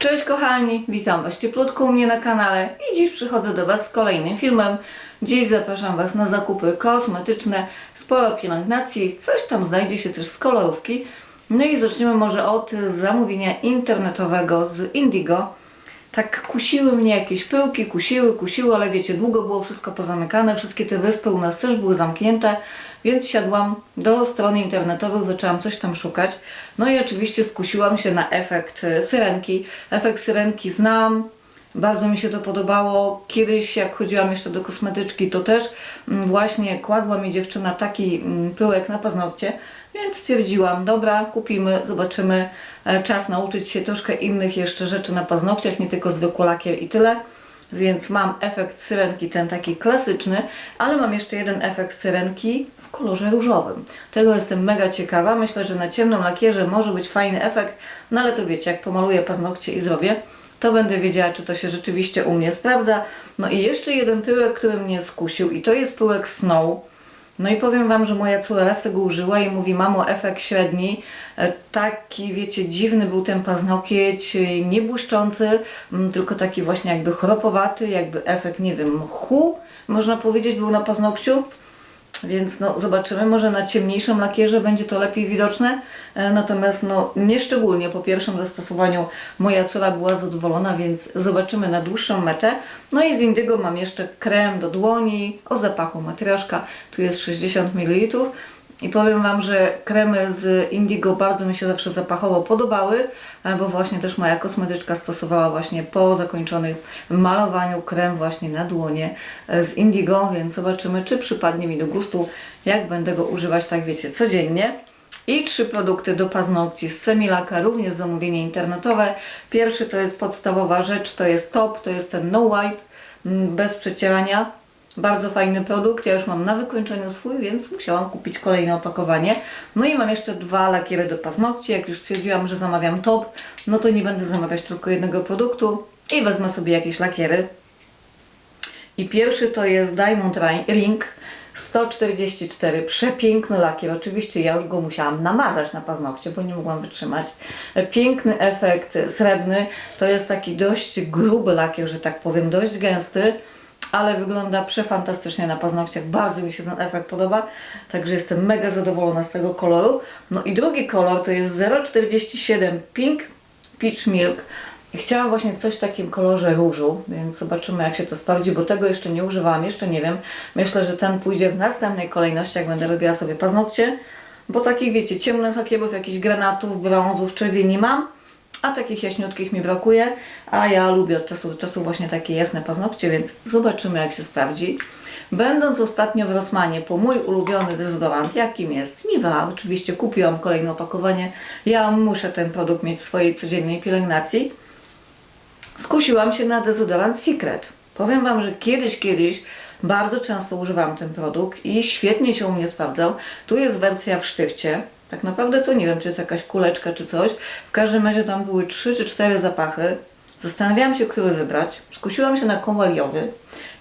Cześć kochani, witam Was cieplutko u mnie na kanale i dziś przychodzę do Was z kolejnym filmem. Dziś zapraszam Was na zakupy kosmetyczne, sporo pielęgnacji, coś tam znajdzie się też z kolorówki. No i zaczniemy może od zamówienia internetowego z Indigo. Tak kusiły mnie jakieś pyłki, kusiły, kusiły, ale wiecie, długo było wszystko pozamykane, wszystkie te wyspy u nas też były zamknięte, więc siadłam do strony internetowych, zaczęłam coś tam szukać. No i oczywiście skusiłam się na efekt e, syrenki. Efekt syrenki znam, bardzo mi się to podobało. Kiedyś, jak chodziłam jeszcze do kosmetyczki, to też mm, właśnie kładła mi dziewczyna taki mm, pyłek na paznokcie, więc stwierdziłam, dobra, kupimy, zobaczymy. E, Czas nauczyć się troszkę innych jeszcze rzeczy na paznokciach, nie tylko zwykły lakier i tyle. Więc mam efekt syrenki, ten taki klasyczny, ale mam jeszcze jeden efekt syrenki w kolorze różowym. Tego jestem mega ciekawa. Myślę, że na ciemnym lakierze może być fajny efekt, no ale to wiecie, jak pomaluję paznokcie i zrobię, to będę wiedziała, czy to się rzeczywiście u mnie sprawdza. No i jeszcze jeden pyłek, który mnie skusił i to jest pyłek Snow. No i powiem Wam, że moja córka raz tego użyła i mówi, mamo, efekt średni. E, Taki, wiecie, dziwny był ten paznokieć, e, nie błyszczący, tylko taki właśnie jakby chropowaty, jakby efekt, nie wiem, mchu, można powiedzieć, był na paznokciu. Więc no, zobaczymy, może na ciemniejszym lakierze będzie to lepiej widoczne. E, Natomiast no, nie szczególnie po pierwszym zastosowaniu moja córa była zadowolona, więc zobaczymy na dłuższą metę. No i z Indygo mam jeszcze krem do dłoni o zapachu matrioszka. Tu jest 60 ml. I powiem Wam, że kremy z Indigo bardzo mi się zawsze zapachowo podobały, e, bo właśnie też moja kosmetyczka stosowała właśnie po zakończonym malowaniu krem właśnie na dłonie e, z Indigo, więc zobaczymy, czy przypadnie mi do gustu, jak będę go używać, tak wiecie, codziennie. I trzy produkty do paznokci z Semilaka, również zamówienie internetowe. Pierwszy to jest podstawowa rzecz, to jest top, to jest ten no wipe, mm, bez przecierania. Bardzo fajny produkt, ja już mam na wykończeniu swój, więc musiałam kupić kolejne opakowanie. No i mam jeszcze dwa lakiery do paznokci. Jak już stwierdziłam, że zamawiam top, no to nie będę zamawiać tylko jednego produktu i wezmę sobie jakieś lakiery. I pierwszy to jest Diamond Ri- Ring 144. Przepiękny lakier. Oczywiście ja już go musiałam namazać na paznokcie, bo nie mogłam wytrzymać. Piękny efekt srebrny. To jest taki dość gruby lakier, że tak powiem, dość gęsty ale wygląda przefantastycznie na paznokciach. Bardzo mi się ten efekt podoba, także jestem mega zadowolona z tego koloru. No i drugi kolor to jest 047 Pink Peach Milk. I chciałam właśnie coś w takim kolorze różu, więc zobaczymy jak się to sprawdzi, bo tego jeszcze nie używałam, jeszcze nie wiem. Myślę, że ten pójdzie w następnej kolejności, jak będę robiła sobie paznokcie, bo takich wiecie, ciemnych lakierów, jakichś granatów, brązów, czerwieni mam, a takich jaśniutkich mi brakuje, a ja lubię od czasu do czasu właśnie takie jasne paznokcie, więc zobaczymy jak się sprawdzi. Będąc ostatnio w Rosmanie po mój ulubiony dezodorant, jakim jest Miwa, oczywiście kupiłam kolejne opakowanie, ja muszę ten produkt mieć w swojej codziennej pielęgnacji, skusiłam się na dezodorant Secret. Powiem Wam, że kiedyś, kiedyś bardzo często używałam ten produkt i świetnie się u mnie sprawdzał. Tu jest wersja w sztywcie. Tak naprawdę to nie wiem, czy jest jakaś kuleczka czy coś. W każdym razie tam były 3 czy 4 zapachy. Zastanawiałam się, który wybrać. Skusiłam się na kowaliowy.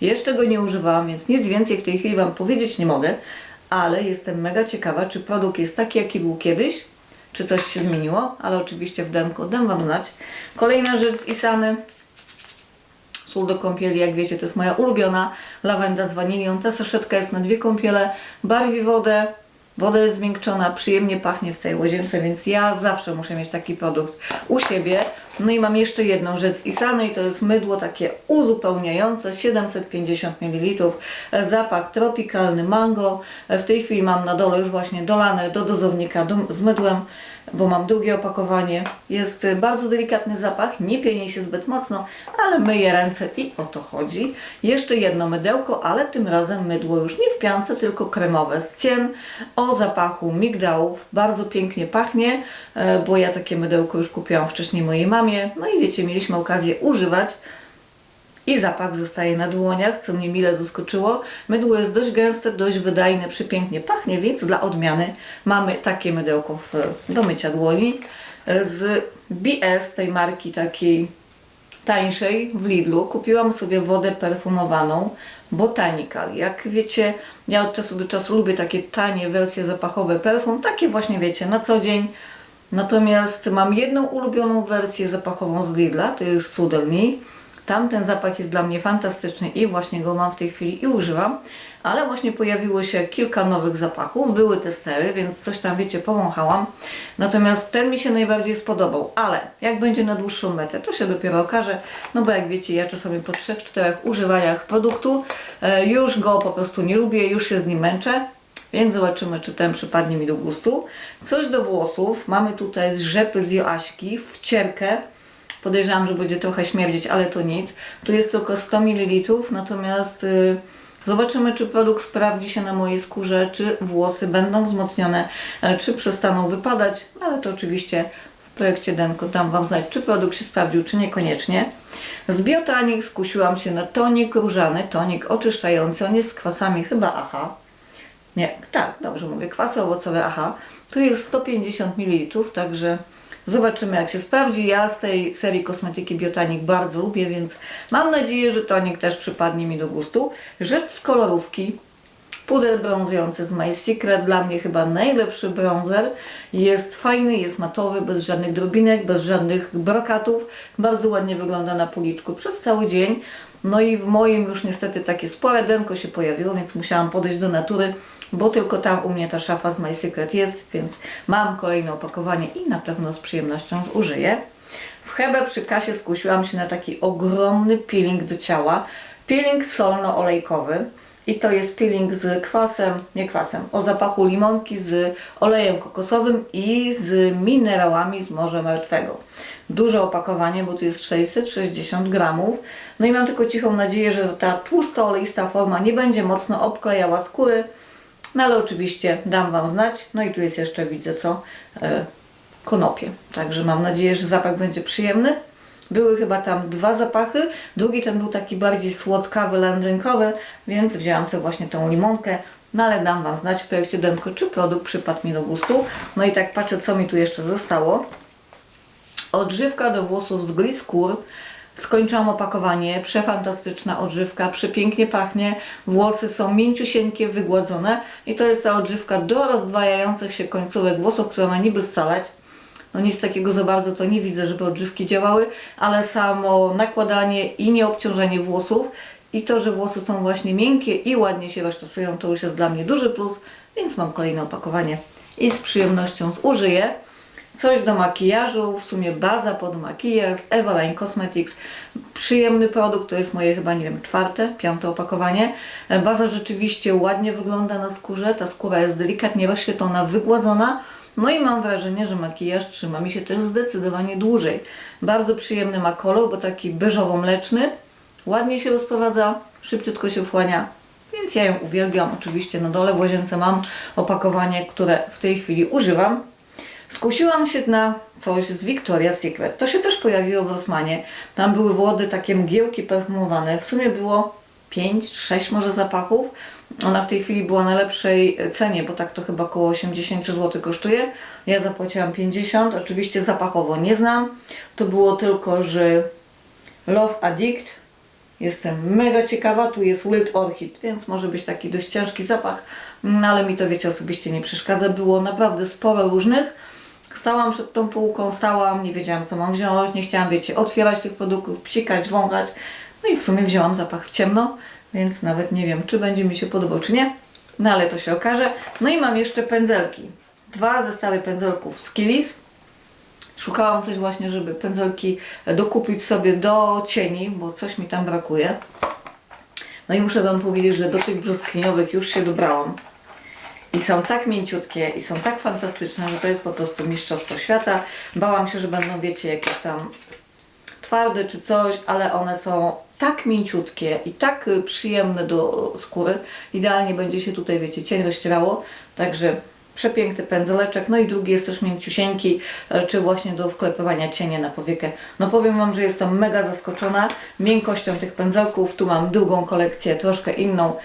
Jeszcze go nie używałam, więc nic więcej w tej chwili Wam powiedzieć nie mogę. Ale jestem mega ciekawa, czy produkt jest taki, jaki był kiedyś, czy coś się zmieniło, ale oczywiście w demku dam Wam znać. Kolejna rzecz z Isany. Sól do kąpieli, jak wiecie, to jest moja ulubiona lawenda z wanilią. Ta saszetka jest na dwie kąpiele, barwi wodę, woda jest zmiękczona, przyjemnie pachnie w całej łazience, więc ja zawsze muszę mieć taki produkt u siebie. No i mam jeszcze jedną rzecz i to jest mydło takie uzupełniające, 750 ml, e, zapach tropikalny mango. E, W tej chwili mam na dole już właśnie dolane do dozownika do, z mydłem, bo mam drugie opakowanie. Jest bardzo delikatny zapach, nie pieni się zbyt mocno, ale myję ręce i o to chodzi. Jeszcze jedno mydełko, ale tym razem mydło już nie w piance, tylko kremowe z cien o zapachu migdałów. Bardzo pięknie pachnie, e, bo ja takie mydełko już kupiłam wcześniej mojej mamie. No i wiecie, mieliśmy okazję używać i zapach zostaje na dłoniach, co mnie mile zaskoczyło. Mydło jest dość gęste, dość wydajne, przepięknie pachnie, więc dla odmiany mamy takie mydełko do mycia dłoni z BS, tej marki takiej tańszej w Lidlu. Kupiłam sobie wodę perfumowaną Botanical. Jak wiecie, ja od czasu do czasu lubię takie tanie wersje zapachowe perfum, takie właśnie wiecie, na co dzień. Natomiast mam jedną ulubioną wersję zapachową z Lidla, to jest Sudelmi. Tam ten zapach jest dla mnie fantastyczny i właśnie go mam w tej chwili i używam. Ale właśnie pojawiło się kilka nowych zapachów, były testery, więc coś tam wiecie, powąchałam. Natomiast ten mi się najbardziej spodobał, ale jak będzie na dłuższą metę, to się dopiero okaże. No bo jak wiecie, ja czasami po 3-4 używaniach produktu e, już go po prostu nie lubię, już się z nim męczę. Więc zobaczymy, czy ten przypadnie mi do gustu. Coś do włosów. Mamy tutaj rzepy z Joaśki, wcierkę. Podejrzewam, że będzie trochę śmierdzieć, ale to nic. Tu jest tylko 100 ml, natomiast y, zobaczymy, czy produkt sprawdzi się na mojej skórze, czy włosy będą wzmocnione, e, czy przestaną wypadać. Ale to oczywiście w projekcie Denko dam Wam znać, czy produkt się sprawdził, czy niekoniecznie. Z Biotanik skusiłam się na tonik różany, tonik oczyszczający. On jest z kwasami chyba AHA. Nie, tak, dobrze mówię. Kwasy owocowe, aha. Tu jest 150 ml, także zobaczymy jak się sprawdzi. Ja z tej serii kosmetyki Biotanik bardzo lubię, więc mam nadzieję, że tonik też przypadnie mi do gustu. Rzecz z kolorówki. Puder brązujący z My Secret, dla mnie chyba najlepszy bronzer. Jest fajny, jest matowy, bez żadnych drobinek, bez żadnych brokatów. Bardzo ładnie wygląda na policzku przez cały dzień. No i w moim już niestety takie spore denko się pojawiło, więc musiałam podejść do natury, bo tylko tam u mnie ta szafa z My Secret jest, więc mam kolejne opakowanie i na pewno z przyjemnością zużyję. W Hebe przy kasie skusiłam się na taki ogromny peeling do ciała. Peeling solno-olejkowy. I to jest peeling z kwasem, nie kwasem, o zapachu limonki z olejem kokosowym i z minerałami z Morza Martwego. Duże opakowanie, bo tu jest 660 gramów. No i mam tylko cichą nadzieję, że ta tłusta, oleista forma nie będzie mocno obklejała skóry. No ale oczywiście dam Wam znać. No i tu jest jeszcze, widzę co, e, konopie. Także mam nadzieję, że zapach będzie przyjemny. Były chyba tam dwa zapachy. Drugi ten był taki bardziej słodkawy, landrynkowy, więc wzięłam sobie właśnie tą limonkę. No ale dam Wam znać w projekcie Denko, czy produkt przypadł mi do gustu. No i tak patrzę, co mi tu jeszcze zostało. Odżywka do włosów z Gliskur. Skończyłam opakowanie, przefantastyczna odżywka, przepięknie pachnie, włosy są mięciusieńkie, wygładzone i to jest ta odżywka do rozdwajających się końcówek włosów, która ma niby scalać. No nic takiego za bardzo to nie widzę, żeby odżywki działały, ale samo nakładanie i nieobciążenie włosów i to, że włosy są właśnie miękkie i ładnie się rozczesują, to już jest dla mnie duży plus, więc mam kolejne opakowanie i z przyjemnością zużyję. Coś do makijażu, w sumie baza pod makijaż Eveline Cosmetics. Przyjemny produkt, to jest moje chyba, nie wiem, czwarte, piąte opakowanie. E, Baza rzeczywiście ładnie wygląda na skórze, ta skóra jest delikatnie rozświetlona, wygładzona. No i mam wrażenie, że makijaż trzyma mi się też zdecydowanie dłużej. Bardzo przyjemny ma kolor, bo taki beżowo-mleczny. Ładnie się rozprowadza, szybciutko się wchłania, więc ja ją uwielbiam. Oczywiście na dole w łazience mam opakowanie, które w tej chwili używam. Skusiłam się na coś z Victoria's Secret. To się też pojawiło w Rosmanie. Tam były wody, takie mgiełki perfumowane. W sumie było 5-6 może zapachów. Ona w tej chwili była na lepszej cenie, bo tak to chyba około 80 zł kosztuje. Ja zapłaciłam 50. Oczywiście zapachowo nie znam. To było tylko, że Love Addict. Jestem mega ciekawa. Tu jest Wild Orchid, więc może być taki dość ciężki zapach. No ale mi to wiecie osobiście nie przeszkadza. Było naprawdę sporo różnych. Stałam przed tą półką, stałam, nie wiedziałam co mam wziąć, nie chciałam, wiecie, otwierać tych produktów, psikać, wąchać. No i w sumie wzięłam zapach w ciemno, więc nawet nie wiem, czy będzie mi się podobał, czy nie. No ale to się okaże. No i mam jeszcze pędzelki. Dwa zestawy pędzelków z Kilis. Szukałam coś właśnie, żeby pędzelki dokupić sobie do cieni, bo coś mi tam brakuje. No i muszę Wam powiedzieć, że do tych brzoskwiniowych już się dobrałam. I są tak mięciutkie i są tak fantastyczne, że to jest po prostu mistrzostwo świata. Bałam się, że będą, wiecie, jakieś tam twarde czy coś, ale one są tak mięciutkie i tak y, przyjemne do skóry. Idealnie będzie się tutaj, wiecie, cień rozcierało. Także przepiękny pędzeleczek. No i drugi jest też mięciusieńki, e, czy właśnie do wklepywania cienia na powiekę. No powiem Wam, że jestem mega zaskoczona miękkością tych pędzelków. Tu mam drugą kolekcję, troszkę inną.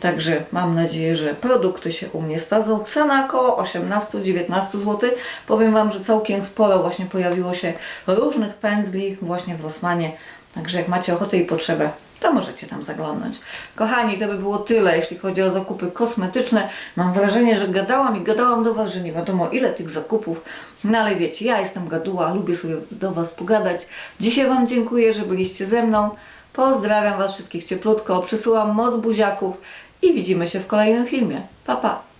Także mam nadzieję, że produkty się u mnie sprawdzą. Cena około 18-19 zł. Powiem Wam, że całkiem sporo właśnie pojawiło się różnych pędzli właśnie w Rossmanie. Także jak macie ochotę i potrzebę, to możecie tam zaglądnąć. Kochani, to by było tyle, jeśli chodzi o zakupy kosmetyczne. Mam wrażenie, że gadałam i gadałam do Was, że nie wiadomo ile tych zakupów. No ale wiecie, ja jestem gaduła, lubię sobie do Was pogadać. Dzisiaj Wam dziękuję, że byliście ze mną. Pozdrawiam Was wszystkich cieplutko, przysyłam moc buziaków i widzimy się w kolejnym filmie. Pa, pa!